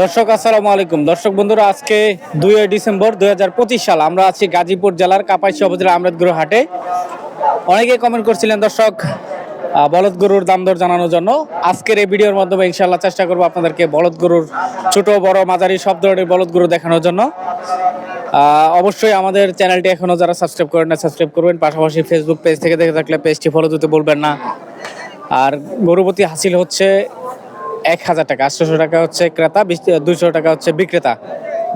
দর্শক, আসসালামু আলাইকুম। দর্শক বন্ধুরা, আজকে দুই ডিসেম্বর দু হাজার পঁচিশ সাল। আমরা আছি গাজীপুর জেলার কাপাসি উপজেলা আমরাদগুরু হাটে। অনেকেই কমেন্ট করছিলেন, দর্শক বলদ গরুর দাম দর জানানোর জন্য। আজকের এই ভিডিওর মাধ্যমে ইনশাল্লাহ চেষ্টা করব আপনাদেরকে বলদ গরুর ছোট, বড়, মাঝারি, সব ধরনের বলদ গরু দেখানোর জন্য। অবশ্যই আমাদের চ্যানেলটি এখনও যারা সাবস্ক্রাইব করেন না সাবস্ক্রাইব করবেন। পাশাপাশি ফেসবুক পেজ থেকে দেখে থাকলে পেজটি ফলো দিতে বলবেন না। আর গরুপতি হাসিল হচ্ছে এক হাজার টাকা। আটশোশো টাকা হচ্ছে ক্রেতা দুইশো টাকা হচ্ছে বিক্রেতা।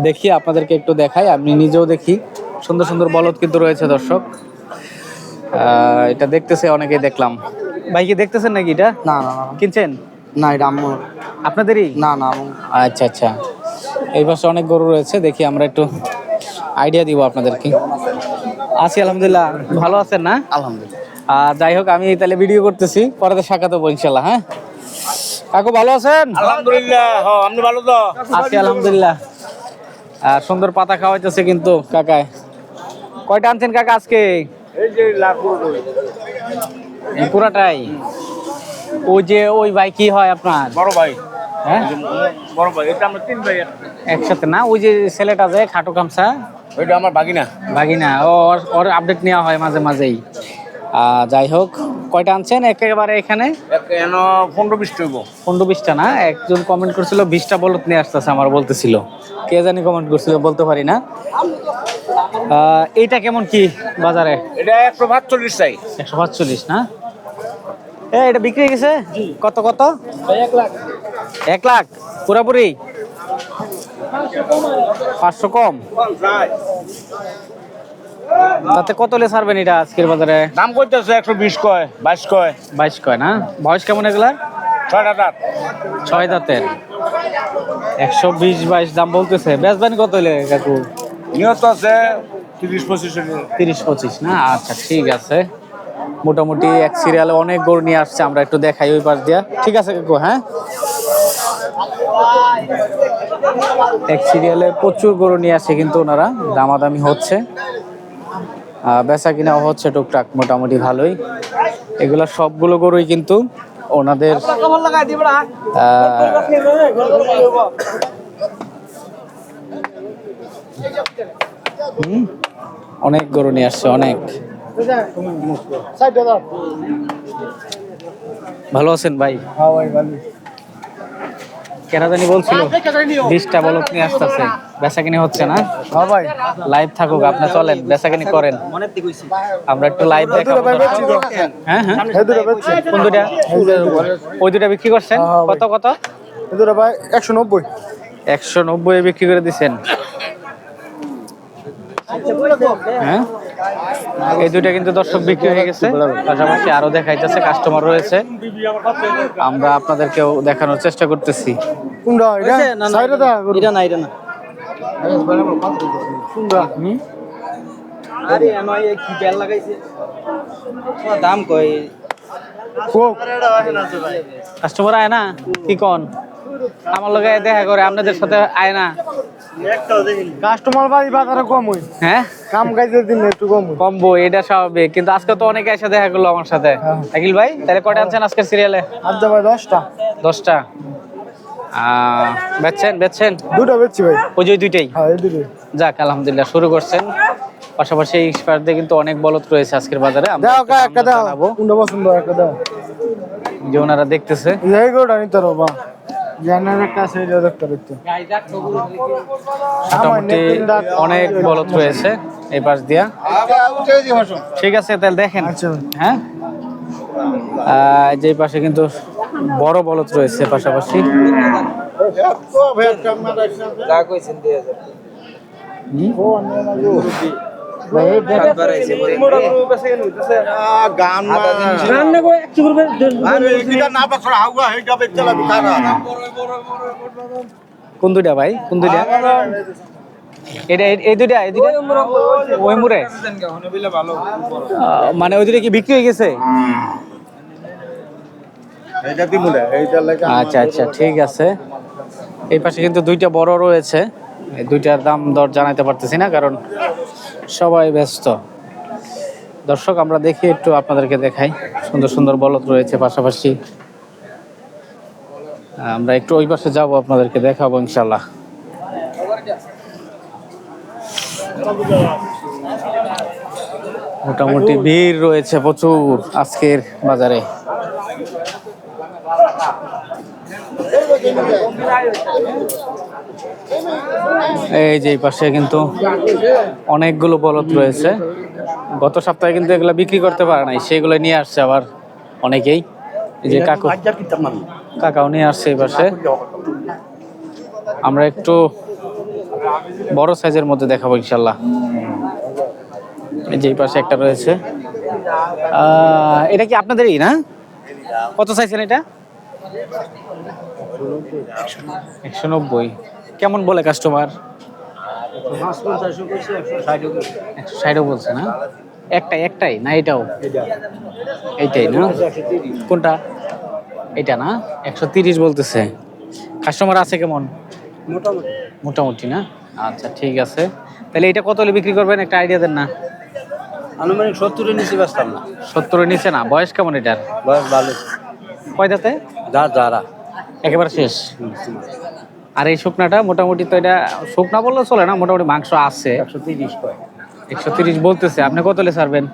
দেখি আপনাদেরকে একটু দেখাই আমি নিজেও দেখি। সুন্দর সুন্দর বলদ কিন্তু রয়েছে দর্শক। এটা দেখতেছে অনেকেই দেখলাম। ভাই কি দেখতেছেন নাকি এটা? না না না কিনছেন? না এটা আম্মু আপনাদেরই? না না আচ্ছা আচ্ছা। এই পাশে অনেক গরু রয়েছে দেখি আমরা একটু আইডিয়া দিব আপনাদেরকে। আছি আলহামদুলিল্লাহ। ভালো আছেন না? আলহামদুলিল্লাহ। আর যাই হোক আমি তাহলে ভিডিও করতেছি পরে তো সাক্ষাৎ হব ইনশাল্লাহ হ্যাঁ? কাকু ভালো আছেন? আলহামদুলিল্লাহ আপনি ভালো তো? আছি আলহামদুলিল্লাহ। আর সুন্দর পাতা খাওয়াইতেছে কিন্তু কাকায়। কয়টা আনছেন কাকা আজকে? পুরাটাই? ওই যে ওই ভাই কি হয় আপনার? বড় ভাই। হ্যাঁ? বড় ভাই এটা আমরা তিন ভাই একসাথে না? ওই যে ছেলেটা যে খাটো কামসা ওইটা আমার বাগিনা ভাগিনা। ও ওর আপডেট নেওয়া হয় মাঝে মাঝেই। যাই হোক। কয়টা আনছেন? একেবারে এখানে? কেন পনেরো বিশ টইব পনেরো বিশটা না? একজন কমেন্ট করছিল বিশটা বলত নিয়ে আসতেছে আমার বলতেছিল। কে জানি কমেন্ট করছিল বলতে পারি না। এইটা কেমন কি বাজারে? এটা একশো পাঁচচল্লিশ চাই। একশো পাঁচচল্লিশ না? এ এটা বিক্রি হয়ে গেছে? কত কত? এক লাখ। এক লাখ? পুরাপুরি? পাঁচশো কম। তাতে কত লে ছাড়বেন এটা আজকের বাজারে? দাম করতেছে একশো বিশ কয় বাইশ কয়। বাইশ কয় না? বয়স কেমন এগুলার? ছয়টা দাঁত। ছয় দাঁতের। একশো বিশ বাইশ দাম বলতেছে। বেচবেন কত হলে কাকু? নিহত আছে তিরিশ পঁচিশ তিরিশ পঁচিশ না? আচ্ছা ঠিক আছে। মোটামুটি এক সিরিয়ালে অনেক গরু নিয়ে আসছে আমরা একটু দেখাই ওই পাশ দিয়া। ঠিক আছে কাকু হ্যাঁ? এক সিরিয়ালে প্রচুর গরু নিয়ে আসে কিন্তু ওনারা দামাদামি হচ্ছে। বেচা কিনাও হচ্ছে টুকটাক, মোটামুটি ভালোই। এগুলা সবগুলো গরুই কিন্তু ওনাদের অনেক গরু নিয়ে আসছে, অনেক। ভালো আছেন ভাই? কেনা জানি বলছিল বিশটা বলক নিয়ে আসতেছে বেচাকিনি হচ্ছে না? হ্যাঁ ভাই। লাইভ থাকুক আপনি চলেন বেচাকিনি করেন। আমরা একটু লাইভ দেখাবো। হ্যাঁ হ্যাঁ। এই কোন দুটা ওই দুটা বিক্রি করছেন? হ্যাঁ, কত কত? দুটো ভাই একশো নব্বই। একশো নব্বই বিক্রি করে দিচ্ছেন হ্যাঁ? এই দুইটা কিন্তু দর্শক বিক্রি হয়ে গেছে। পাশাপাশি আরও দেখাইতেছে কাস্টমার রয়েছে। আমরা আপনাদেরকেও দেখানোর চেষ্টা করতেছি। এটা? সাইডে দা এটা না এটা না আরে আমার এই কি বেল লাগাইছে? দাম কই? কাস্টমার আয় না? কি কোন? আমার লগে দেখা করে আপনাদের সাথে আয় না। কাস্টমার বাজারে কম হই হ্যাঁ? কাম কাজের দিন একটু কম কমবো এটা স্বাভাবিক। কিন্তু আজকে তো অনেকে এসে দেখা করল আমার সাথে। আকিল ভাই তাহলে কটা আনছেন আজকের সিরিয়ালে আজ ভাই দশটা। দশটা। বেচছেন বেচছেন? দুটো বেচছি ভাই। ওই যে দুইটাই? এই দুটো যাক আলহামদুলিল্লাহ শুরু করছেন। পাশাপাশি এই কিন্তু অনেক বলদ রয়েছে আজকের বাজারে। আমরা দাও একটু কা একটা দাও। কোনটা পছন্দ একটা দাও। যে ওনারা দেখতেছে। এই গোটা নিতে পারো বা জানার একটা এটা দেখতে দেখতে মোটামুটি অনেক বলদ রয়েছে এই পাশ দিয়া। ঠিক আছে তাহলে দেখেন। আচ্ছা। হ্যাঁ? আহ, যে পাশে কিন্তু বড় বলদ রয়েছে পাশাপাশি। হুম? কোন দুইটা ভাই কোন দুইটা এটা এই- দুইটা এই দুইটা ওই মুড়ে মানে ওই দুইটা কি বিক্রি হয়ে গেছে আচ্ছা আচ্ছা ঠিক আছে এই পাশে কিন্তু দুইটা বড় রয়েছে দুইটার দাম দর জানাইতে পারতেছি না কারণ সবাই ব্যস্ত। দর্শক, আমরা দেখি একটু আপনাদেরকে দেখাই। সুন্দর সুন্দর বলদ রয়েছে পাশাপাশি। আমরা একটু ওই পাশে যাব, আপনাদেরকে দেখাবো ইনশাল্লাহ মোটামুটি ভিড় রয়েছে প্রচুর আজকের বাজারে। এই যে পাশে কিন্তু অনেকগুলো বলদ রয়েছে। গত সপ্তাহে কিন্তু এগুলো বিক্রি করতে পারে নাই, সেগুলো নিয়ে আসছে আবার অনেকেই। এই যে কাকু, কাকাও নিয়ে আসছে এই পাশে। আমরা একটু বড় সাইজের মধ্যে দেখাবো ইনশাল্লাহ। এই যে পাশে একটা রয়েছে। এটা কি আপনাদেরই না? কত চাইছেন এটা? একশো নব্বই। কেমন বলে কাস্টমার একশো ষাটও বলছে না? একটাই একটাই না এটাও? এইটাই না? কোনটা? এটা না? একশো তিরিশ বলতেছে। কাস্টমার আছে কেমন? মোটামুটি। না? আচ্ছা ঠিক আছে। তাহলে এটা কত হলে বিক্রি করবেন? একটা আইডিয়া দেন না। আনুমানিক সত্তরের নিচে ব্যস্তাম না। সত্তরের নিচে না? বয়স কেমন এটার? বয়স ভালো কয় দাঁতে যা যারা। একেবারে শেষ। আর এই শুকনাটা মোটামুটি তো এটা শুকনা বললে চলে না মোটামুটি মাংস আছে। একশো তিরিশ কয়। একশো তিরিশ বলতেছে আপনি কত হলে ছাড়বেন?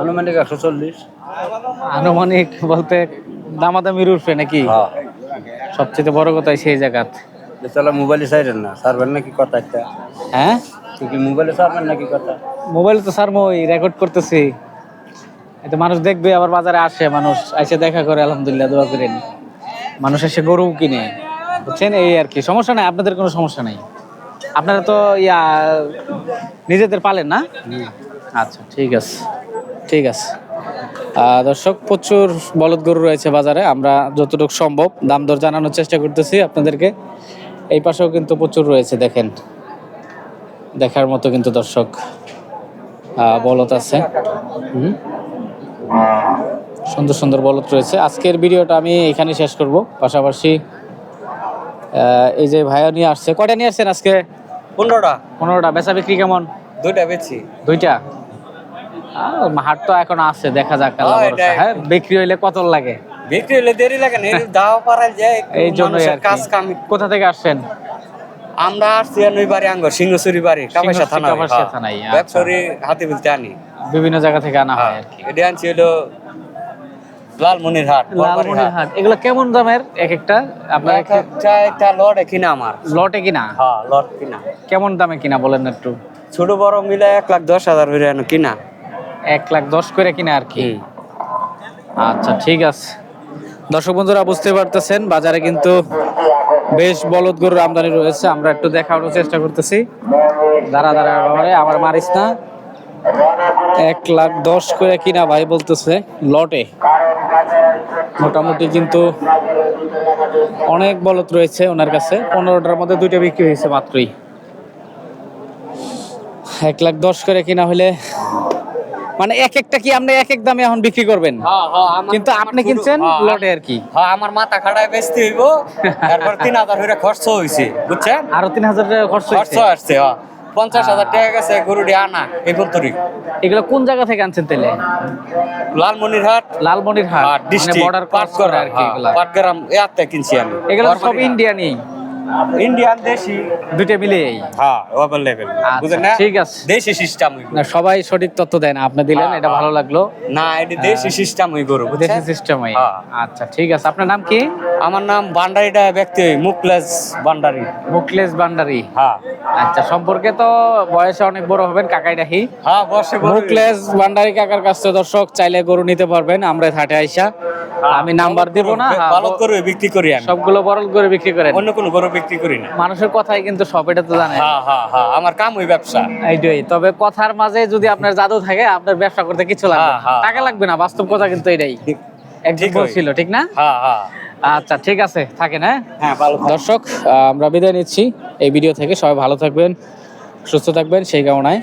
আনুমানিক একশো চল্লিশ। আনুমানিক বলতে দামাদামির উঠবে নাকি? হ্যাঁ। সবচেয়ে বড় কথা সেই জায়গাত। তাহলে মোবাইলে সাইডেন না সারবেন নাকি কথা একটা? হ্যাঁ? কি মোবাইলে সারবেন নাকি কথা? মোবাইল তো স্যার মই রেকর্ড করতেছি এতে মানুষ দেখবে আবার বাজারে আসে মানুষ এসে দেখা করে আলহামদুলিল্লাহ দোয়া করেন। মানুষ এসে গরু কিনে। বুঝছেন? এই আর কি। সমস্যা নাই আপনাদের কোনো সমস্যা নাই। আপনারা তো ইয়া নিজেদের পালেন না? আচ্ছা ঠিক আছে। ঠিক আছে। দর্শক প্রচুর বলদ গরু রয়েছে বাজারে। আমরা যতটুকু সম্ভব দাম দর জানানোর চেষ্টা করতেছি আপনাদেরকে। এই পাশেও কিন্তু প্রচুর রয়েছে দেখেন। দেখার মতো কিন্তু দর্শক বলদ আছে। সুন্দর সুন্দর বলদ রয়েছে। আজকের ভিডিওটা আমি এখানে শেষ করব। পাশাপাশি এই যে ভাইয়া নিয়ে আসছে কয়টা নিয়ে আসছেন আজকে? পনেরোটা। পনেরোটা বেচা বিক্রি কেমন? দুইটা বেচছি দুইটা? হাট তো এখন আছে দেখা যাক আল্লাহ হ্যাঁ, ভরসা, হ্যাঁ বিক্রি হইলে কত লাগে? বিক্রি হলে দেরি লাগে না দাও পারাল যায় এই জন্য কাজ কাম। কোথা থেকে আসছেন? আমরা আসছি আর নই বাড়ি আঙ্গ সিংহসুরি বাড়ি কাপাসা থানা কাপাসিয়া থানায়, আচ্ছা। ব্যবসায়ী হাতে বলতে আনি। বিভিন্ন জায়গা থেকে আনা হয় আর কি। এটা আনছি হলো লালমনিরহাট এগুলো কেমন দামের এক একটা আপনার এক একটা লট কিনা আমার। লটে কিনা? হ্যাঁ লট কিনা। কেমন দামে কিনা বলেন একটু? ছোট বড় মিলে এক লাখ দশ হাজার আনো কিনা। এক লাখ দশ করে কিনা আর কি? আচ্ছা ঠিক আছে। দর্শক বন্ধুরা বুঝতে পারতেছেন বাজারে কিন্তু বেশ বলদ গরুর আমদানি রয়েছে। আমরা একটু দেখানোর চেষ্টা করতেছি। দাঁড়া দাঁড়া আমার মারিস না। এক লাখ দশ করে কিনা ভাই বলতেছে লটে। মোটামুটি কিন্তু অনেক বলদ রয়েছে ওনার কাছে। পনেরোটার মধ্যে দুইটা বিক্রি হয়েছে মাত্রই। এক লাখ দশ করে কিনা হলে মানে এক একটা কি আপনি এক এক দামে এখন বিক্রি করবেন? কিন্তু আপনি কিনছেন লটে আর কি? হ্যাঁ আমার মাথা খাড়ায় বেচতে হইব। তারপর তিন হাজার খরচ হয়েছে বুঝছেন? আরও তিন হাজার টাকা খরচ খরচ আসছে হ্যাঁ। পঞ্চাশ হাজার টাকা গেছে গরুটি আনা এই পর্যন্ত এগুলো কোন জায়গা থেকে আনছেন তাহলে লালমনিরহাট। লালমনিরহাট লালমনির হাট মানে ডিস্ট্রিক্ট বর্ডার করে আর কি এগুলা। পাটগ্রাম থেকে কিনছি আমি। এগুলো সব ইন্ডিয়ানই ইন্ডিয়ান দেশি মিলিয়েই। হ্যাঁ ওভার লেভেল আচ্ছা, বুঝেন না? ঠিক আছে। দেশি সিস্টেম না সবাই সঠিক তথ্য দেন। আপনি দিলেন হ্যাঁ, এটা ভালো হ্যাঁ। লাগল। না এটা দেশি সিস্টেম ওই গরু দেশি সিস্টেমই হ্যাঁ। আচ্ছা ঠিক আছে। আপনার নাম কি? আমার নাম বান্ডারিটা ব্যক্তি মুকলেশ বান্ডারি। মুকলেশ ভান্ডারি হ্যাঁ। আচ্ছা সম্পর্কে তো বয়সে অনেক বড় হবেন কাকাই ডাকি হ্যাঁ বসে মুকলেশ ভান্ডারি কাকার কাছ থেকে দর্শক চাইলে গরু নিতে পারবেন। আমরা থাটে আইসা আমি নাম্বার দিব না হ্যাঁ, ভালো করে বিক্রি করি আমি। সবগুলো বরল করে বিক্রি করেন। অন্য কোনো গরু বিক্রি করি না। মানুষের কথাই কিন্তু সব এটা তো জানেন। হ্যাঁ হ্যাঁ হ্যাঁ আমার কাম ওই ব্যবসা। এইটাই তবে কথার মাঝে যদি আপনার জাদু থাকে আপনার ব্যবসা করতে কিছু লাগবে। হ্যাঁ, হ্যাঁ। টাকা লাগবে না বাস্তব কথা কিন্তু এটাই। ওই। বলছিল ঠিক না? হ্যাঁ হ্যাঁ। আচ্ছা ঠিক আছে থাকেন হ্যাঁ? হ্যাঁ ভালো দর্শক আমরা বিদায় নিচ্ছি এই ভিডিও থেকে। সবাই ভালো থাকবেন সুস্থ থাকবেন সেই কামনায়।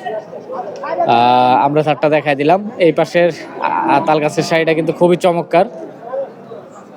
আহ, আমরা চারটা দেখাই দিলাম। এই পাশের আহ, তাল গাছের শাড়িটা কিন্তু খুবই চমৎকার।